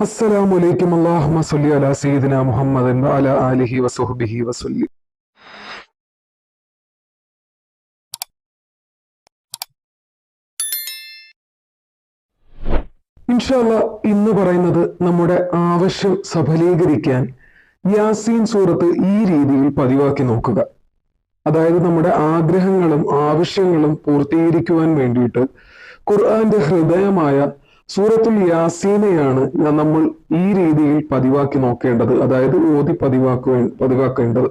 അസ്സലാമു അലൈക്കും. അല്ലാഹുമ്മ സ്വല്ലി അലാ സയ്യിദിന മുഹമ്മദൻ വഅലാ ആലിഹി വസുഹ്ബിഹി വസല്ലി. ഇൻഷാല്ല ഇന്ന് പറയുന്നത് നമ്മുടെ ആവശ്യം സഫലീകരിക്കാൻ യാസീൻ സൂറത്ത് ഈ രീതിയിൽ പതിവാക്കി നോക്കുക. അതായത് നമ്മുടെ ആഗ്രഹങ്ങളും ആവശ്യങ്ങളും പൂർത്തീകരിക്കുവാൻ വേണ്ടിയിട്ട് ഖുർആന്റെ ഹൃദയമായ സൂറത്തുൽ യാസീനെയാണ് നമ്മൾ ഈ രീതിയിൽ പതിവാക്കി നോക്കേണ്ടത്. അതായത് ഓതി പതിവാക്കുക പതിവാക്കേണ്ടത്.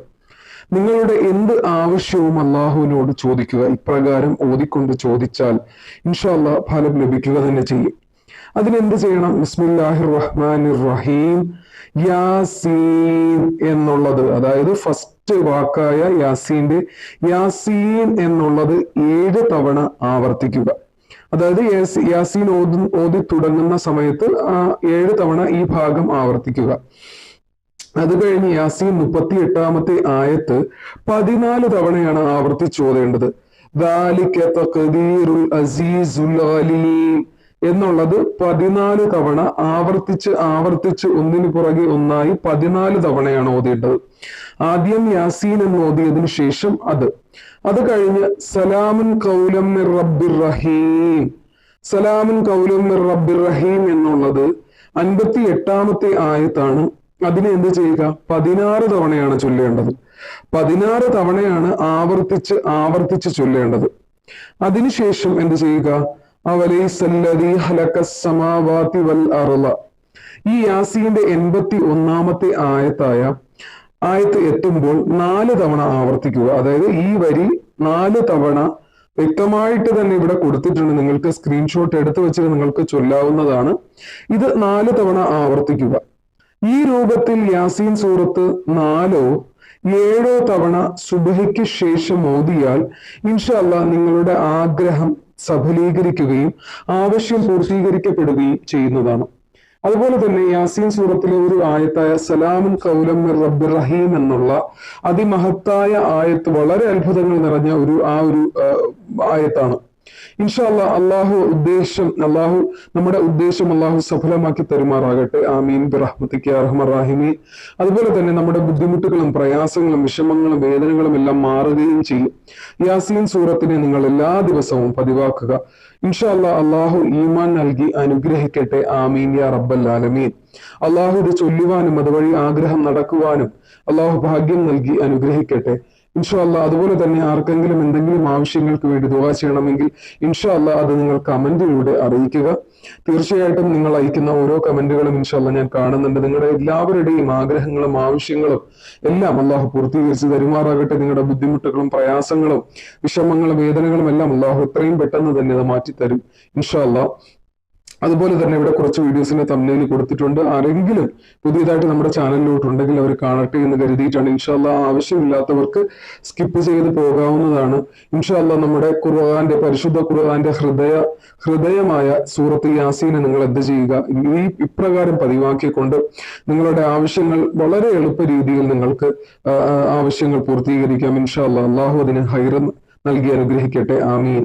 നിങ്ങളുടെ എന്ത് ആവശ്യവും അള്ളാഹുവിനോട് ചോദിക്കുക. ഇപ്രകാരം ഓതിക്കൊണ്ട് ചോദിച്ചാൽ ഇൻഷാല്ല ഫലം ലഭിക്കുക തന്നെ ചെയ്യും. അതിനെന്ത് ചെയ്യണം? ബിസ്മില്ലാഹിർ റഹ്മാനിർ റഹീം യാസീൻ എന്നുള്ളത് അതായത് ഫസ്റ്റ് വാക്കായ യാസീന്റെ യാസീൻ എന്നുള്ളത് ഏഴ് തവണ ആവർത്തിക്കുക. അതായത് യാസീൻ ഓതി ഓതി തുടങ്ങുന്ന സമയത്ത് ഏഴ് തവണ ഈ ഭാഗം ആവർത്തിക്കുക. അത് കഴിഞ്ഞ് യാസീൻ മുപ്പത്തി എട്ടാമത്തെ ആയത്ത് പതിനാല് തവണയാണ് ആവർത്തിച്ച് ഓതേണ്ടത്. ദാലിക തഖ്ദീറുൽ അസീസുൽ അലീം എന്നുള്ളത് പതിനാല് തവണ ആവർത്തിച്ച് ആവർത്തിച്ച് ഒന്നിന് പുറകെ ഒന്നായി പതിനാല് തവണയാണ് ഓതേണ്ടത്. ആദ്യം യാസീൻ എന്ന് ഓതിയതിനു ശേഷം അത്. അത് കഴിഞ്ഞ് സലാമുൻ കൗലം റബ്ബിർ റഹീം. സലാമുൻ കൗലം റബ്ബിർ റഹീം എന്നുള്ളത് അൻപത്തി എട്ടാമത്തെ ആയത്താണ്. അതിനെ എന്ത് ചെയ്യുക? പതിനാറ് തവണയാണ് ചൊല്ലേണ്ടത്. പതിനാറ് തവണയാണ് ആവർത്തിച്ച് ആവർത്തിച്ച് ചൊല്ലേണ്ടത്. അതിനുശേഷം എന്ത് ചെയ്യുക? സമാവാതി വൽ അർള. ഈ യാസീന്റെ എൺപത്തി ഒന്നാമത്തെ ആയത്തായ ആയത്ത് എത്തുമ്പോൾ നാല് തവണ ആവർത്തിക്കുക. അതായത് ഈ വരി നാല് തവണ വ്യക്തമായിട്ട് തന്നെ ഇവിടെ കൊടുത്തിട്ടുണ്ട്. നിങ്ങൾക്ക് സ്ക്രീൻഷോട്ട് എടുത്തു വെച്ചിട്ട് നിങ്ങൾക്ക് ചൊല്ലാവുന്നതാണ്. ഇത് നാല് തവണ ആവർത്തിക്കുക. ഈ രൂപത്തിൽ യാസീൻ സൂറത്ത് നാലോ ഏഴോ തവണ സുബഹിക്ക് ശേഷം ഓതിയാൽ ഇൻഷല്ല നിങ്ങളുടെ ആഗ്രഹം സഫലീകരിക്കുകയും ആവശ്യം പൂർത്തീകരിക്കപ്പെടുകയും ചെയ്യുന്നതാണ്. അതുപോലെ തന്നെ യാസീൻ സൂറത്തിലെ ഒരു ആയത്തായ സലാമുൻ കൗലം റബ്ബിർ റഹീം എന്നുള്ള അതിമഹത്തായ ആയത്ത് വളരെ അത്ഭുതങ്ങൾ നിറഞ്ഞ ഒരു ആ ഒരു ആയത്താണ്. ഇൻഷാല്ല അള്ളാഹു ഉദ്ദേശം അള്ളാഹു നമ്മുടെ ഉദ്ദേശം അള്ളാഹു സഫലമാക്കി തരുമാറാകട്ടെ. ആമീൻ. ബിറഹ്മത്തിക്ക് അർഹമറാഹിമീൻ അതുപോലെ തന്നെ നമ്മുടെ ബുദ്ധിമുട്ടുകളും പ്രയാസങ്ങളും വിഷമങ്ങളും വേദനകളും എല്ലാം മാറുകയും ചെയ്യും. യാസീൻ സൂറത്തിനെ നിങ്ങൾ എല്ലാ ദിവസവും പതിവാക്കുക. ഇൻഷാല്ല അള്ളാഹു ഈമാൻ നൽകി അനുഗ്രഹിക്കട്ടെ. ആമീൻ യാ റബ്ബൽ ആലമീൻ. അള്ളാഹു ഇത് ചൊല്ലുവാനും അതുവഴി ആഗ്രഹം നടക്കുവാനും അള്ളാഹു ഭാഗ്യം നൽകി അനുഗ്രഹിക്കട്ടെ. ഇൻഷാല്ല അതുപോലെ തന്നെ ആർക്കെങ്കിലും എന്തെങ്കിലും ആവശ്യങ്ങൾക്ക് വേണ്ടി ദുവാ ചെയ്യണമെങ്കിൽ ഇൻഷാല്ല അത് നിങ്ങൾ കമന്റിലൂടെ അറിയിക്കുക. തീർച്ചയായിട്ടും നിങ്ങൾ അയക്കുന്ന ഓരോ കമന്റുകളും ഇൻഷാല്ല ഞാൻ കാണുന്നുണ്ട്. നിങ്ങളുടെ എല്ലാവരുടെയും ആഗ്രഹങ്ങളും ആവശ്യങ്ങളും എല്ലാം അള്ളാഹു പൂർത്തീകരിച്ച് തരുമാറാകട്ടെ. നിങ്ങളുടെ ബുദ്ധിമുട്ടുകളും പ്രയാസങ്ങളും വിഷമങ്ങളും വേദനകളും എല്ലാം അള്ളാഹു എത്രയും പെട്ടെന്ന് തന്നെ അത് മാറ്റിത്തരും. ഇൻഷാല്ല അതുപോലെ തന്നെ ഇവിടെ കുറച്ച് വീഡിയോസിന്റെ തമ്മിൽ കൊടുത്തിട്ടുണ്ട്. ആരെങ്കിലും പുതിയതായിട്ട് നമ്മുടെ ചാനലിലോട്ടുണ്ടെങ്കിൽ അവർ കാണട്ടെ എന്ന് കരുതിയിട്ടാണ്. ഇൻഷാല്ല ആവശ്യമില്ലാത്തവർക്ക് സ്കിപ്പ് ചെയ്ത് പോകാവുന്നതാണ്. ഇൻഷാല്ല നമ്മുടെ ഖുർആന്റെ പരിശുദ്ധ ഖുർആന്റെ ഹൃദയ ഹൃദയമായ സൂറത്ത് യാസീനെ നിങ്ങൾ എന്ത് ചെയ്യുക? ഈ ഇപ്രകാരം പതിവാക്കിക്കൊണ്ട് നിങ്ങളുടെ ആവശ്യങ്ങൾ വളരെ എളുപ്പ രീതിയിൽ നിങ്ങൾക്ക് ആവശ്യങ്ങൾ പൂർത്തീകരിക്കാം. ഇൻഷാല്ല അള്ളാഹു അതിന് ഹൈറ നൽകി അനുഗ്രഹിക്കട്ടെ. ആമീൻ.